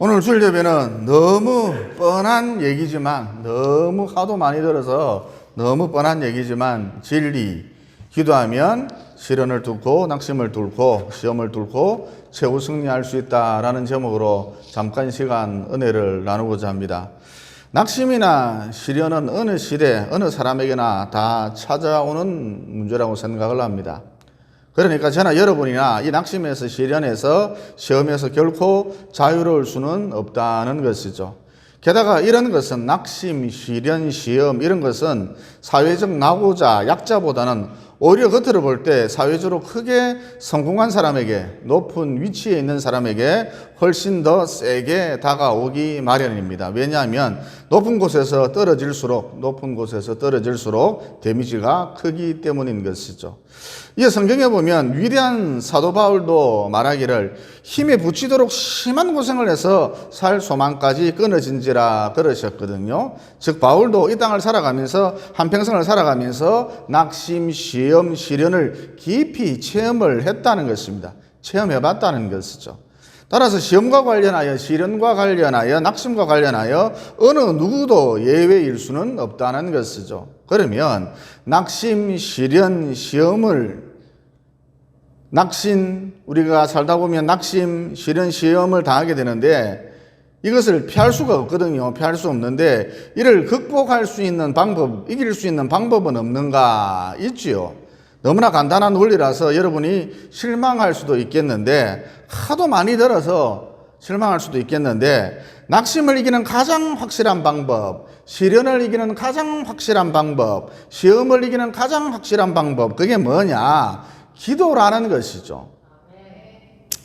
오늘 주일 예배는 너무 뻔한 얘기지만 너무 하도 많이 들어서 너무 뻔한 얘기지만 진리 기도하면 시련을 뚫고 낙심을 뚫고 시험을 뚫고 최후 승리할 수 있다라는 제목으로 잠깐 시간 은혜를 나누고자 합니다. 낙심이나 시련은 어느 시대 어느 사람에게나 다 찾아오는 문제라고 생각을 합니다. 그러니까 저나 여러분이나 이 낙심에서 시련에서 시험에서 결코 자유로울 수는 없다는 것이죠. 게다가 이런 것은 낙심, 시련, 시험 이런 것은 사회적 낙오자, 약자보다는 오히려 겉으로 볼 때 사회적으로 크게 성공한 사람에게 높은 위치에 있는 사람에게 훨씬 더 세게 다가오기 마련입니다. 왜냐하면 높은 곳에서 떨어질수록 높은 곳에서 떨어질수록 데미지가 크기 때문인 것이죠. 이 성경에 보면 위대한 사도 바울도 말하기를 힘에 부치도록 심한 고생을 해서 살 소망까지 끊어진지라 그러셨거든요. 즉 바울도 이 땅을 살아가면서 한평생을 살아가면서 낙심, 시 험, 시련을 깊이 체험을 했다는 것입니다. 체험해 봤다는 것이죠. 따라서 시험과 관련하여 시련과 관련하여 낙심과 관련하여 어느 누구도 예외일 수는 없다는 것이죠. 그러면 낙심, 시련, 시험을 낙심 우리가 살다 보면 낙심, 시련, 시험을 당하게 되는데 이것을 피할 수가 없거든요. 피할 수 없는데 이를 극복할 수 있는 방법, 이길 수 있는 방법은 없는가 있지요. 너무나 간단한 원리라서 여러분이 실망할 수도 있겠는데 하도 많이 들어서 실망할 수도 있겠는데 낙심을 이기는 가장 확실한 방법, 시련을 이기는 가장 확실한 방법, 시험을 이기는 가장 확실한 방법 그게 뭐냐? 기도라는 것이죠.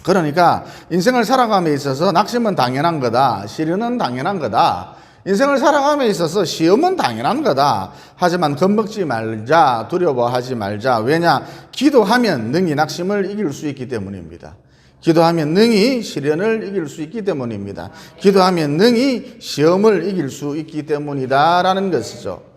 그러니까 인생을 살아감에 있어서 낙심은 당연한 거다. 시련은 당연한 거다. 인생을 살아감에 있어서 시험은 당연한 거다. 하지만 겁먹지 말자, 두려워하지 말자. 왜냐? 기도하면 능히 낙심을 이길 수 있기 때문입니다. 기도하면 능히 시련을 이길 수 있기 때문입니다. 기도하면 능히 시험을 이길 수 있기 때문이다라는 것이죠.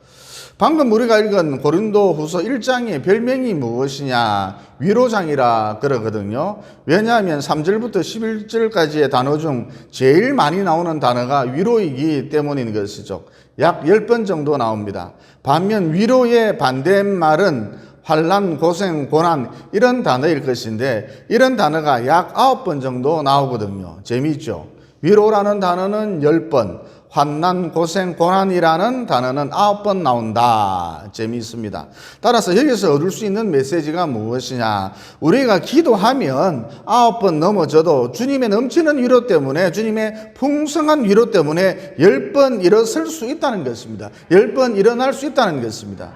방금 우리가 읽은 고린도 후서 1장의 별명이 무엇이냐? 위로장이라 그러거든요. 왜냐하면 3절부터 11절까지의 단어 중 제일 많이 나오는 단어가 위로이기 때문인 것이죠. 약 10번 정도 나옵니다. 반면 위로의 반대말은 환란, 고생, 고난 이런 단어일 것인데 이런 단어가 약 9번 정도 나오거든요. 재미있죠? 위로라는 단어는 10번, 환난, 고생, 고난이라는 단어는 아홉 번 나온다. 재미있습니다. 따라서 여기서 얻을 수 있는 메시지가 무엇이냐? 우리가 기도하면 아홉 번 넘어져도 주님의 넘치는 위로 때문에, 주님의 풍성한 위로 때문에 열 번 일어설 수 있다는 것입니다. 열 번 일어날 수 있다는 것입니다.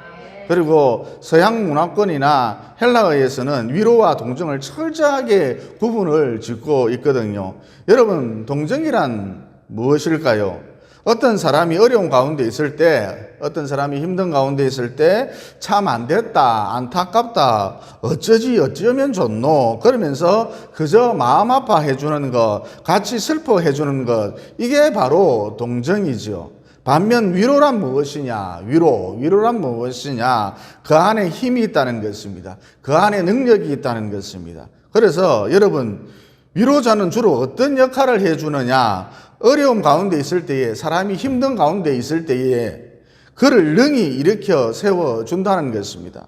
그리고 서양 문화권이나 헬라어에서는 위로와 동정을 철저하게 구분을 짓고 있거든요. 여러분, 동정이란 무엇일까요? 어떤 사람이 어려운 가운데 있을 때, 어떤 사람이 힘든 가운데 있을 때, 참 안 됐다, 안타깝다, 어쩌지, 어쩌면 좋노, 그러면서 그저 마음 아파해 주는 것, 같이 슬퍼해 주는 것, 이게 바로 동정이죠. 반면 위로란 무엇이냐? 위로, 위로란 무엇이냐? 그 안에 힘이 있다는 것입니다. 그 안에 능력이 있다는 것입니다. 그래서 여러분, 위로자는 주로 어떤 역할을 해주느냐? 어려움 가운데 있을 때에, 사람이 힘든 가운데 있을 때에, 그를 능히 일으켜 세워준다는 것입니다.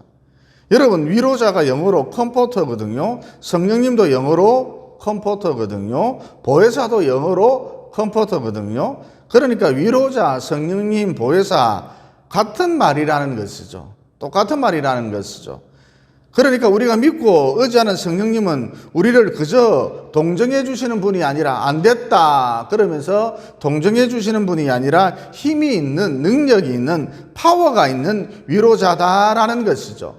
여러분, 위로자가 영어로 컴포터거든요. 성령님도 영어로 컴포터거든요. 보혜사도 영어로 컴포터거든요. 그러니까 위로자, 성령님, 보혜사 같은 말이라는 것이죠. 똑같은 말이라는 것이죠. 그러니까 우리가 믿고 의지하는 성령님은 우리를 그저 동정해 주시는 분이 아니라 안 됐다 그러면서 동정해 주시는 분이 아니라 힘이 있는 능력이 있는 파워가 있는 위로자다라는 것이죠.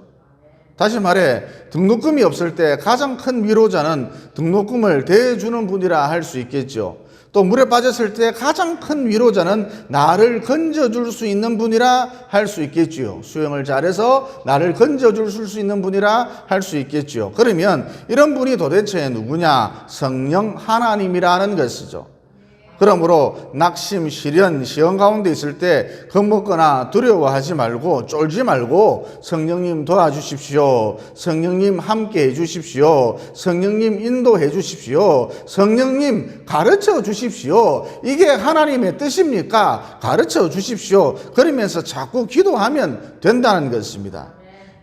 다시 말해 등록금이 없을 때 가장 큰 위로자는 등록금을 대주는 분이라 할 수 있겠죠. 또 물에 빠졌을 때 가장 큰 위로자는 나를 건져줄 수 있는 분이라 할 수 있겠지요. 수영을 잘해서 나를 건져줄 수 있는 분이라 할 수 있겠지요. 그러면 이런 분이 도대체 누구냐? 성령 하나님이라는 것이죠. 그러므로 낙심, 시련, 시험 가운데 있을 때 겁먹거나 두려워하지 말고 쫄지 말고 성령님 도와주십시오. 성령님 함께 해주십시오. 성령님 인도해 주십시오. 성령님 가르쳐 주십시오. 이게 하나님의 뜻입니까? 가르쳐 주십시오. 그러면서 자꾸 기도하면 된다는 것입니다.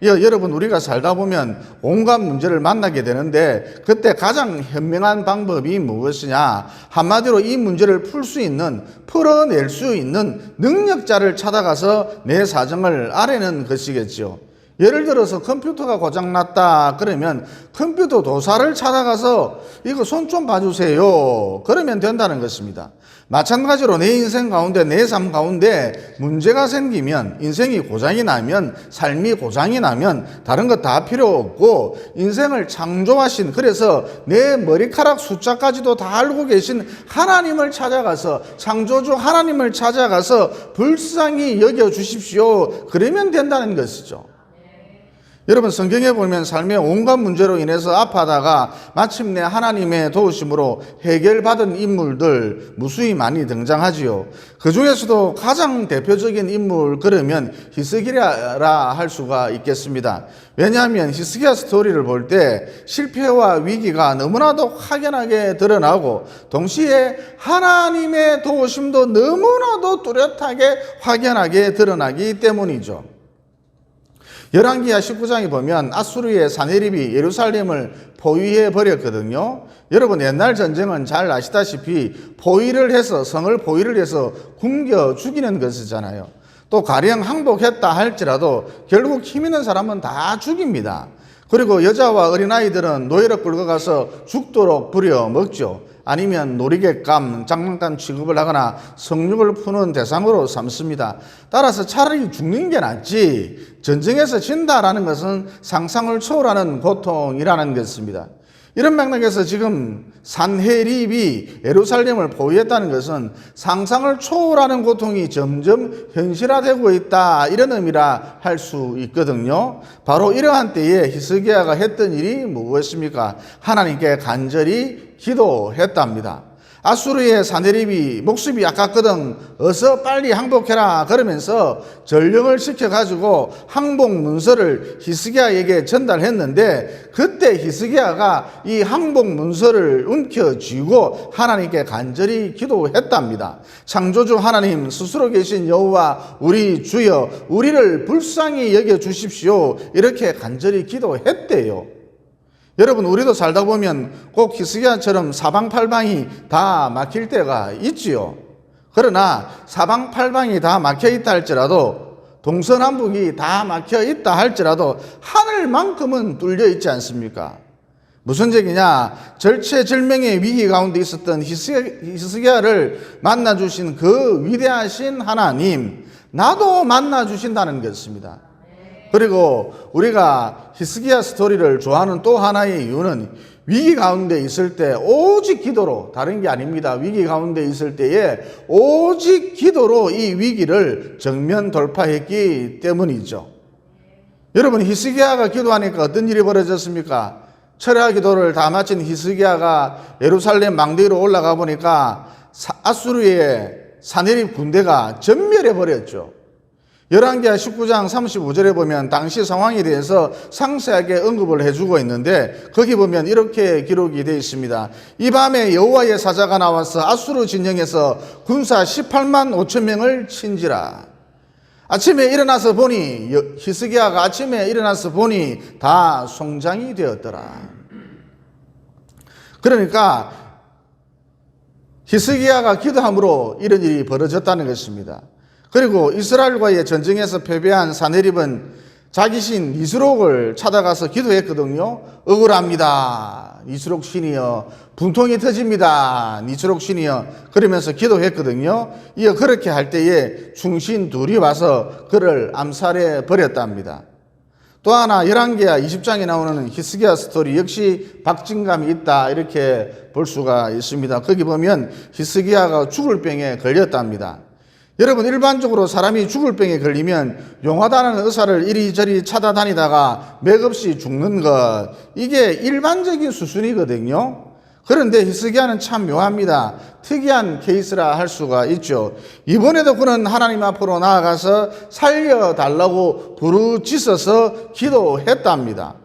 여, 여러분 우리가 살다 보면 온갖 문제를 만나게 되는데 그때 가장 현명한 방법이 무엇이냐? 한마디로 이 문제를 풀 수 있는 풀어낼 수 있는 능력자를 찾아가서 내 사정을 아뢰는 것이겠죠 예를 들어서 컴퓨터가 고장났다 그러면 컴퓨터 도사를 찾아가서 이거 손 좀 봐주세요. 그러면 된다는 것입니다 마찬가지로 내 인생 가운데 내 삶 가운데 문제가 생기면 인생이 고장이 나면 삶이 고장이 나면 다른 것 다 필요 없고 인생을 창조하신 그래서 내 머리카락 숫자까지도 다 알고 계신 하나님을 찾아가서 창조주 하나님을 찾아가서 불쌍히 여겨 주십시오 그러면 된다는 것이죠. 여러분 성경에 보면 삶의 온갖 문제로 인해서 아파하다가 마침내 하나님의 도우심으로 해결받은 인물들 무수히 많이 등장하지요. 그 중에서도 가장 대표적인 인물 그러면 히스기야라 할 수가 있겠습니다. 왜냐하면 히스기야 스토리를 볼 때 실패와 위기가 너무나도 확연하게 드러나고 동시에 하나님의 도우심도 너무나도 뚜렷하게 확연하게 드러나기 때문이죠. 열왕기하 19장에 보면 아수르의 사네립이 예루살렘을 포위해 버렸거든요. 여러분 옛날 전쟁은 잘 아시다시피 포위를 해서 성을 포위를 해서 굶겨 죽이는 것이잖아요. 또 가령 항복했다 할지라도 결국 힘 있는 사람은 다 죽입니다. 그리고 여자와 어린아이들은 노예로 끌고 가서 죽도록 부려 먹죠. 아니면 놀이객감, 장난감 취급을 하거나 성욕을 푸는 대상으로 삼습니다. 따라서 차라리 죽는 게 낫지 전쟁에서 진다라는 것은 상상을 초월하는 고통이라는 것입니다. 이런 맥락에서 지금 산헤립이 예루살렘을 보유했다는 것은 상상을 초월하는 고통이 점점 현실화되고 있다 이런 의미라 할 수 있거든요. 바로 이러한 때에 히스기야가 했던 일이 무엇입니까? 하나님께 간절히 기도했답니다. 아수르의 사내립이 목숨이 아깝거든 어서 빨리 항복해라 그러면서 전령을 시켜가지고 항복 문서를 히스기야에게 전달했는데 그때 히스기야가 이 항복 문서를 움켜쥐고 하나님께 간절히 기도했답니다. 창조주 하나님 스스로 계신 여호와 우리 주여 우리를 불쌍히 여겨 주십시오 이렇게 간절히 기도했대요. 여러분 우리도 살다 보면 꼭 히스기야처럼 사방팔방이 다 막힐 때가 있지요. 그러나 사방팔방이 다 막혀 있다 할지라도 동서남북이 다 막혀 있다 할지라도 하늘만큼은 뚫려 있지 않습니까? 무슨 얘기냐? 절체절명의 위기 가운데 있었던 히스기야를 만나 주신 그 위대하신 하나님 나도 만나 주신다는 것입니다. 그리고 우리가 히스기야 스토리를 좋아하는 또 하나의 이유는 위기 가운데 있을 때 오직 기도로 다른 게 아닙니다. 위기 가운데 있을 때에 오직 기도로 이 위기를 정면 돌파했기 때문이죠. 여러분 히스기야가 기도하니까 어떤 일이 벌어졌습니까? 철야 기도를 다 마친 히스기야가 예루살렘 망대 위로 올라가 보니까 아수르의 사내립 군대가 전멸해 버렸죠. 열왕기하 19장 35절에 보면 당시 상황에 대해서 상세하게 언급을 해주고 있는데 거기 보면 이렇게 기록이 되어 있습니다. 이 밤에 여호와의 사자가 나와서 아수르 진영에서 군사 18만 5천 명을 친지라. 아침에 일어나서 보니 히스기야가 아침에 일어나서 보니 다 송장이 되었더라. 그러니까 히스기야가 기도함으로 이런 일이 벌어졌다는 것입니다. 그리고 이스라엘과의 전쟁에서 패배한 사내립은 자기 신 이스록을 찾아가서 기도했거든요. 억울합니다. 이스록 신이여. 분통이 터집니다. 이스록 신이여. 그러면서 기도했거든요. 이어 그렇게 할 때에 중신 둘이 와서 그를 암살해 버렸답니다. 또 하나 11개야 20장에 나오는 히스기야 스토리 역시 박진감이 있다 이렇게 볼 수가 있습니다. 거기 보면 히스기야가 죽을 병에 걸렸답니다. 여러분 일반적으로 사람이 죽을 병에 걸리면 용하다는 의사를 이리저리 찾아다니다가 맥없이 죽는 것 이게 일반적인 수순이거든요. 그런데 히스기야는 참 묘합니다. 특이한 케이스라 할 수가 있죠. 이번에도 그는 하나님 앞으로 나아가서 살려달라고 부르짖어서 기도했답니다.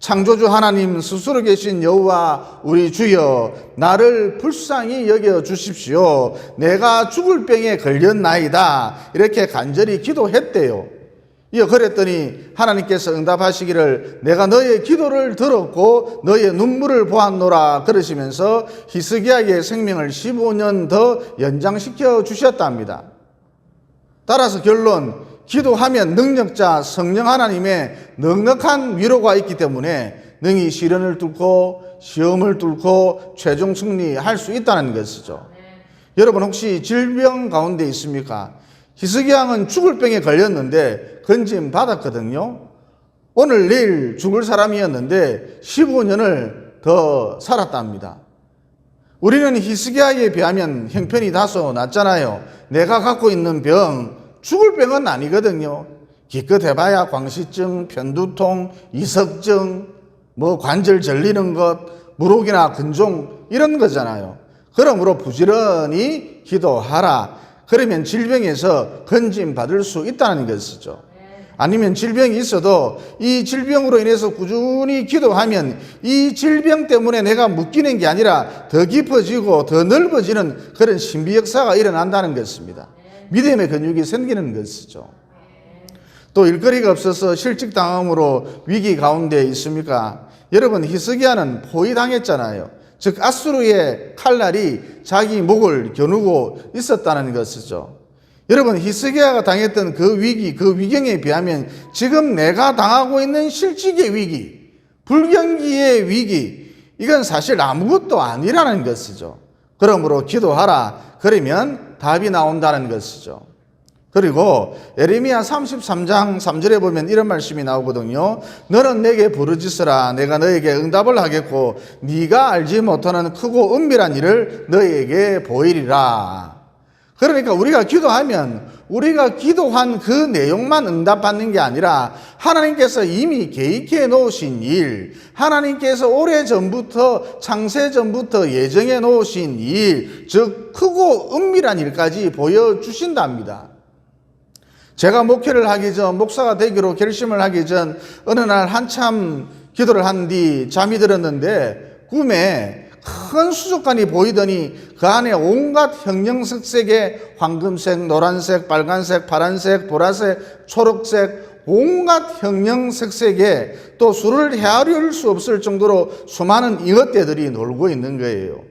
창조주 하나님 스스로 계신 여호와 우리 주여 나를 불쌍히 여겨 주십시오. 내가 죽을 병에 걸렸나이다. 이렇게 간절히 기도했대요. 이어 그랬더니 하나님께서 응답하시기를 내가 너의 기도를 들었고 너의 눈물을 보았노라 그러시면서 히스기야의 생명을 15년 더 연장시켜 주셨답니다. 따라서 결론 기도하면 능력자 성령 하나님의 넉넉한 위로가 있기 때문에 능히 시련을 뚫고 시험을 뚫고 최종 승리할 수 있다는 것이죠. 여러분 혹시 질병 가운데 있습니까? 히스기양은 죽을 병에 걸렸는데 건진 받았거든요. 오늘 내일 죽을 사람이었는데 15년을 더 살았답니다. 우리는 히스기야에 비하면 형편이 다소 낫잖아요. 내가 갖고 있는 병, 죽을 병은 아니거든요. 기껏 해봐야 광시증, 편두통, 이석증, 뭐 관절 절리는 것, 무록이나 근종 이런 거잖아요. 그러므로 부지런히 기도하라. 그러면 질병에서 건진 받을 수 있다는 것이죠. 아니면 질병이 있어도 이 질병으로 인해서 꾸준히 기도하면 이 질병 때문에 내가 묶이는 게 아니라 더 깊어지고 더 넓어지는 그런 신비 역사가 일어난다는 것입니다. 믿음의 근육이 생기는 것이죠. 또 일거리가 없어서 실직당함으로 위기 가운데 있습니까? 여러분 히스기야는 포위당했잖아요. 즉 아수르의 칼날이 자기 목을 겨누고 있었다는 것이죠. 여러분 히스기야가 당했던 그 위기, 그 위경에 비하면 지금 내가 당하고 있는 실직의 위기, 불경기의 위기, 이건 사실 아무것도 아니라는 것이죠. 그러므로 기도하라. 그러면 답이 나온다는 것이죠. 그리고 에레미야 33장 3절에 보면 이런 말씀이 나오거든요. 너는 내게 부르짖으라 내가 너에게 응답을 하겠고 네가 알지 못하는 크고 은밀한 일을 너에게 보이리라. 그러니까 우리가 기도하면 우리가 기도한 그 내용만 응답받는 게 아니라 하나님께서 이미 계획해 놓으신 일, 하나님께서 오래 전부터 창세 전부터 예정해 놓으신 일, 즉 크고 은밀한 일까지 보여 주신답니다. 제가 목회를 하기 전, 목사가 되기로 결심을 하기 전 어느 날 한참 기도를 한 뒤 잠이 들었는데 꿈에 큰 수족관이 보이더니 그 안에 온갖 형형색색의 황금색, 노란색, 빨간색, 파란색, 보라색, 초록색 온갖 형형색색의 또 수를 헤아릴 수 없을 정도로 수많은 잉어떼들이 놀고 있는 거예요.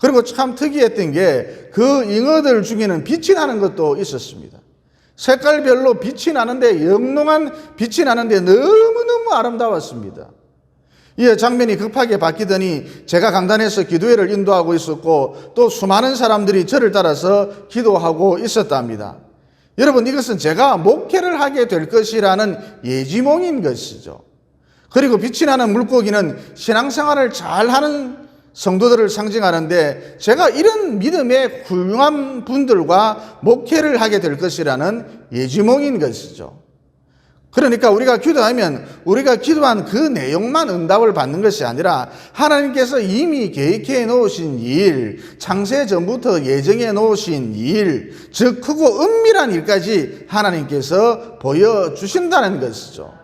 그리고 참 특이했던 게 그 잉어들 중에는 빛이 나는 것도 있었습니다. 색깔별로 빛이 나는데 영롱한 빛이 나는데 너무너무 아름다웠습니다. 이 장면이 급하게 바뀌더니 제가 강단에서 기도회를 인도하고 있었고 또 수많은 사람들이 저를 따라서 기도하고 있었답니다. 여러분 이것은 제가 목회를 하게 될 것이라는 예지몽인 것이죠. 그리고 빛이 나는 물고기는 신앙생활을 잘하는 성도들을 상징하는데 제가 이런 믿음의 훌륭한 분들과 목회를 하게 될 것이라는 예지몽인 것이죠. 그러니까 우리가 기도하면 우리가 기도한 그 내용만 응답을 받는 것이 아니라 하나님께서 이미 계획해 놓으신 일, 창세 전부터 예정해 놓으신 일, 즉 크고 은밀한 일까지 하나님께서 보여주신다는 것이죠.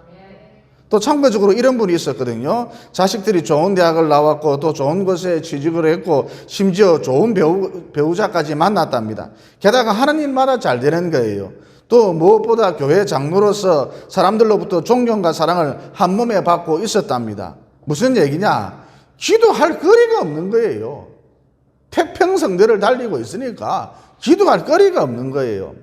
또 참고적으로 이런 분이 있었거든요. 자식들이 좋은 대학을 나왔고 또 좋은 곳에 취직을 했고 심지어 좋은 배우, 배우자까지 만났답니다. 게다가 하나님마다 잘 되는 거예요. 또 무엇보다 교회 장로로서 사람들로부터 존경과 사랑을 한 몸에 받고 있었답니다. 무슨 얘기냐? 기도할 거리가 없는 거예요. 태평성대를 달리고 있으니까 기도할 거리가 없는 거예요.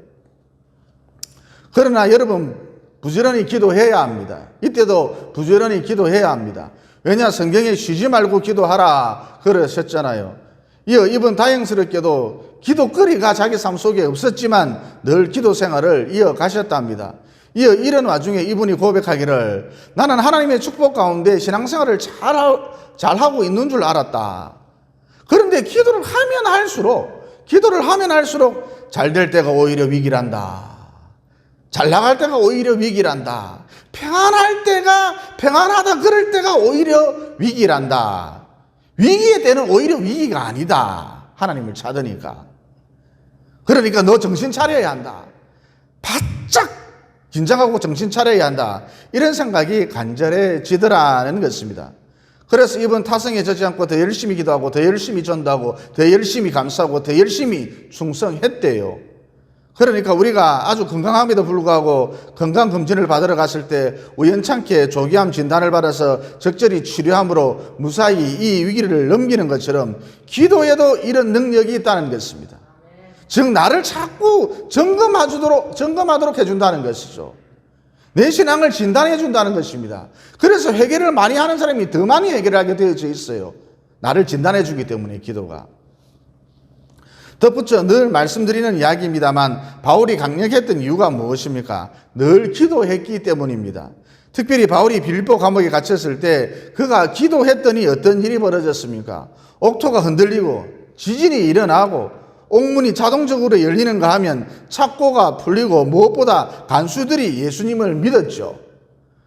그러나 여러분 부지런히 기도해야 합니다. 이때도 부지런히 기도해야 합니다. 왜냐 성경에 쉬지 말고 기도하라 그러셨잖아요. 이어 이번 다행스럽게도 기도거리가 자기 삶 속에 없었지만 늘 기도 생활을 이어가셨답니다. 이어 이런 와중에 이분이 고백하기를 나는 하나님의 축복 가운데 신앙생활을 잘, 잘하고 있는 줄 알았다. 그런데 기도를 하면 할수록, 기도를 하면 할수록 잘 될 때가 오히려 위기란다. 잘 나갈 때가 오히려 위기란다. 평안할 때가, 평안하다 그럴 때가 오히려 위기란다. 위기의 때는 오히려 위기가 아니다. 하나님을 찾으니까. 그러니까 너 정신 차려야 한다. 바짝 긴장하고 정신 차려야 한다. 이런 생각이 간절해지더라는 것입니다. 그래서 이번 타성에 젖지 않고 더 열심히 기도하고 더 열심히 전도하고 더 열심히 감사하고 더 열심히 충성했대요. 그러니까 우리가 아주 건강함에도 불구하고 건강검진을 받으러 갔을 때 우연찮게 조기암 진단을 받아서 적절히 치료함으로 무사히 이 위기를 넘기는 것처럼 기도에도 이런 능력이 있다는 것입니다. 즉, 나를 자꾸 점검하도록, 점검하도록 해준다는 것이죠. 내 신앙을 진단해 준다는 것입니다. 그래서 회개를 많이 하는 사람이 더 많이 회개를 하게 되어져 있어요. 나를 진단해 주기 때문에 기도가. 덧붙여 늘 말씀드리는 이야기입니다만 바울이 강력했던 이유가 무엇입니까? 늘 기도했기 때문입니다. 특별히 바울이 빌보 감옥에 갇혔을 때 그가 기도했더니 어떤 일이 벌어졌습니까? 옥토가 흔들리고 지진이 일어나고 옥문이 자동적으로 열리는가 하면 착고가 풀리고 무엇보다 간수들이 예수님을 믿었죠.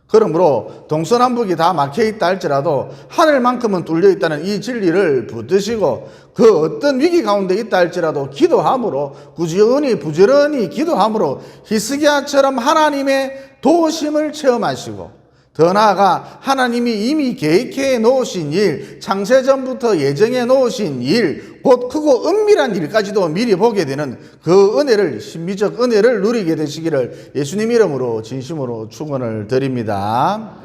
그러므로 동서남북이 다 막혀 있다 할지라도 하늘만큼은 뚫려 있다는 이 진리를 붙드시고 그 어떤 위기 가운데 있다 할지라도 기도함으로 꾸준히 부지런히 기도함으로 히스기야처럼 하나님의 도우심을 체험하시고 더 나아가 하나님이 이미 계획해 놓으신 일, 창세전부터 예정해 놓으신 일, 곧 크고 은밀한 일까지도 미리 보게 되는 그 은혜를, 신비적 은혜를 누리게 되시기를 예수님 이름으로 진심으로 축원을 드립니다.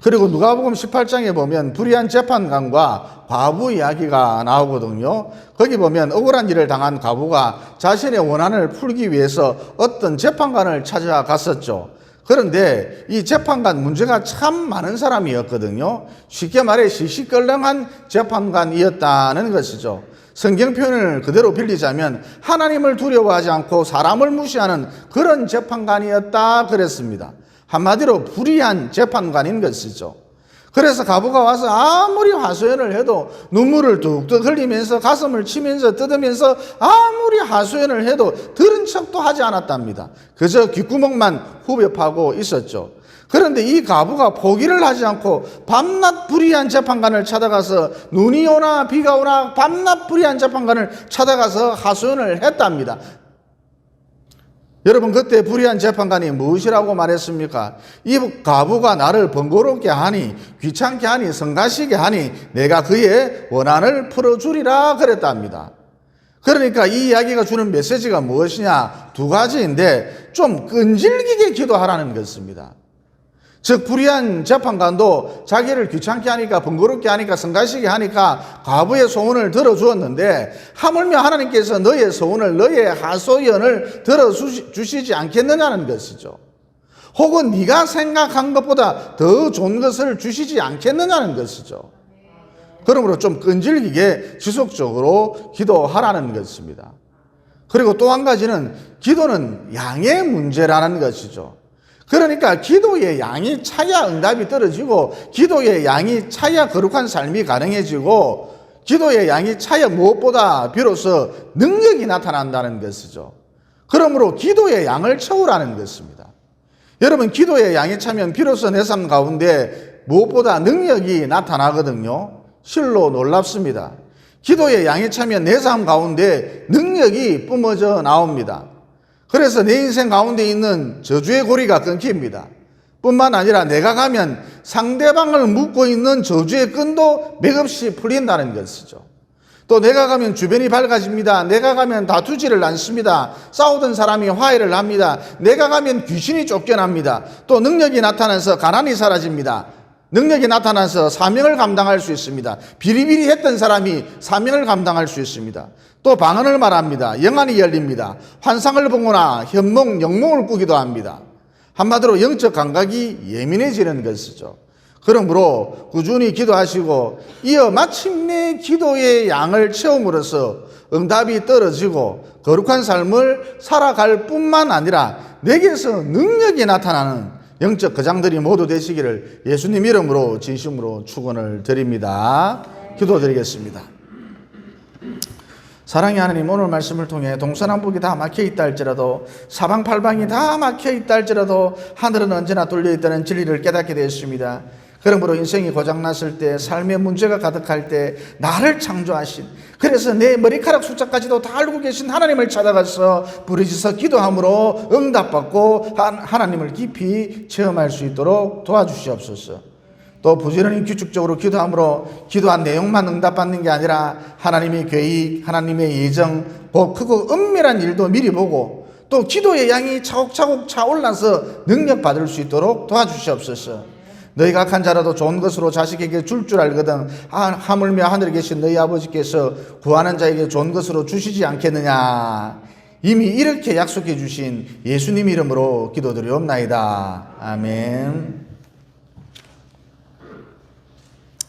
그리고 누가복음 18장에 보면 불의한 재판관과 과부 이야기가 나오거든요. 거기 보면 억울한 일을 당한 과부가 자신의 원한을 풀기 위해서 어떤 재판관을 찾아갔었죠. 그런데 이 재판관 문제가 참 많은 사람이었거든요. 쉽게 말해 시시껄렁한 재판관이었다는 것이죠. 성경 표현을 그대로 빌리자면 하나님을 두려워하지 않고 사람을 무시하는 그런 재판관이었다 그랬습니다. 한마디로 불의한 재판관인 것이죠. 그래서 가부가 와서 아무리 하소연을 해도 눈물을 뚝뚝 흘리면서 가슴을 치면서 뜯으면서 아무리 하소연을 해도 들은 척도 하지 않았답니다. 그저 귓구멍만 후벼 파고 있었죠. 그런데 이 가부가 포기를 하지 않고 밤낮 불의한 재판관을 찾아가서 눈이 오나 비가 오나 밤낮 불의한 재판관을 찾아가서 하소연을 했답니다. 여러분 그때 불의한 재판관이 무엇이라고 말했습니까? 이 가부가 나를 번거롭게 하니 귀찮게 하니 성가시게 하니 내가 그의 원한을 풀어주리라 그랬답니다. 그러니까 이 이야기가 주는 메시지가 무엇이냐 두 가지인데 좀 끈질기게 기도하라는 것입니다. 즉 불의한 재판관도 자기를 귀찮게 하니까 번거롭게 하니까 성가시게 하니까 과부의 소원을 들어주었는데 하물며 하나님께서 너의 소원을 너의 하소연을 들어주시지 않겠느냐는 것이죠. 혹은 네가 생각한 것보다 더 좋은 것을 주시지 않겠느냐는 것이죠. 그러므로 좀 끈질기게 지속적으로 기도하라는 것입니다. 그리고 또 한 가지는 기도는 양의 문제라는 것이죠. 그러니까 기도의 양이 차야 응답이 떨어지고 기도의 양이 차야 거룩한 삶이 가능해지고 기도의 양이 차야 무엇보다 비로소 능력이 나타난다는 것이죠. 그러므로 기도의 양을 채우라는 것입니다. 여러분 기도의 양이 차면 비로소 내 삶 가운데 무엇보다 능력이 나타나거든요. 실로 놀랍습니다. 기도의 양이 차면 내 삶 가운데 능력이 뿜어져 나옵니다. 그래서 내 인생 가운데 있는 저주의 고리가 끊깁니다. 뿐만 아니라 내가 가면 상대방을 묶고 있는 저주의 끈도 맥없이 풀린다는 것이죠. 또 내가 가면 주변이 밝아집니다. 내가 가면 다투지를 않습니다. 싸우던 사람이 화해를 합니다. 내가 가면 귀신이 쫓겨납니다. 또 능력이 나타나서 가난이 사라집니다. 능력이 나타나서 사명을 감당할 수 있습니다. 비리비리 했던 사람이 사명을 감당할 수 있습니다. 또 방언을 말합니다. 영안이 열립니다. 환상을 보거나 현몽, 영몽을 꾸기도 합니다. 한마디로 영적 감각이 예민해지는 것이죠. 그러므로 꾸준히 기도하시고 이어 마침내 기도의 양을 채움으로써 응답이 떨어지고 거룩한 삶을 살아갈 뿐만 아니라 내게서 능력이 나타나는 영적 거장들이 모두 되시기를 예수님 이름으로 진심으로 축원을 드립니다. 기도드리겠습니다. 사랑의 하나님 오늘 말씀을 통해 동서남북이 다 막혀 있다 할지라도 사방팔방이 다 막혀 있다 할지라도 하늘은 언제나 뚫려 있다는 진리를 깨닫게 되었습니다. 그러므로 인생이 고장났을 때, 삶의 문제가 가득할 때, 나를 창조하신, 그래서 내 머리카락 숫자까지도 다 알고 계신 하나님을 찾아가서 부르짖어 기도함으로 응답받고 하- 하나님을 깊이 체험할 수 있도록 도와주시옵소서. 또 부지런히 규칙적으로 기도함으로 기도한 내용만 응답받는 게 아니라 하나님의 계획, 하나님의 예정, 복 크고 은밀한 일도 미리 보고 또 기도의 양이 차곡차곡 차올라서 능력 받을 수 있도록 도와주시옵소서. 너희가 악한 자라도 좋은 것으로 자식에게 줄줄 알거든 아, 하물며 하늘에 계신 너희 아버지께서 구하는 자에게 좋은 것으로 주시지 않겠느냐? 이미 이렇게 약속해 주신 예수님 이름으로 기도드리옵나이다. 아멘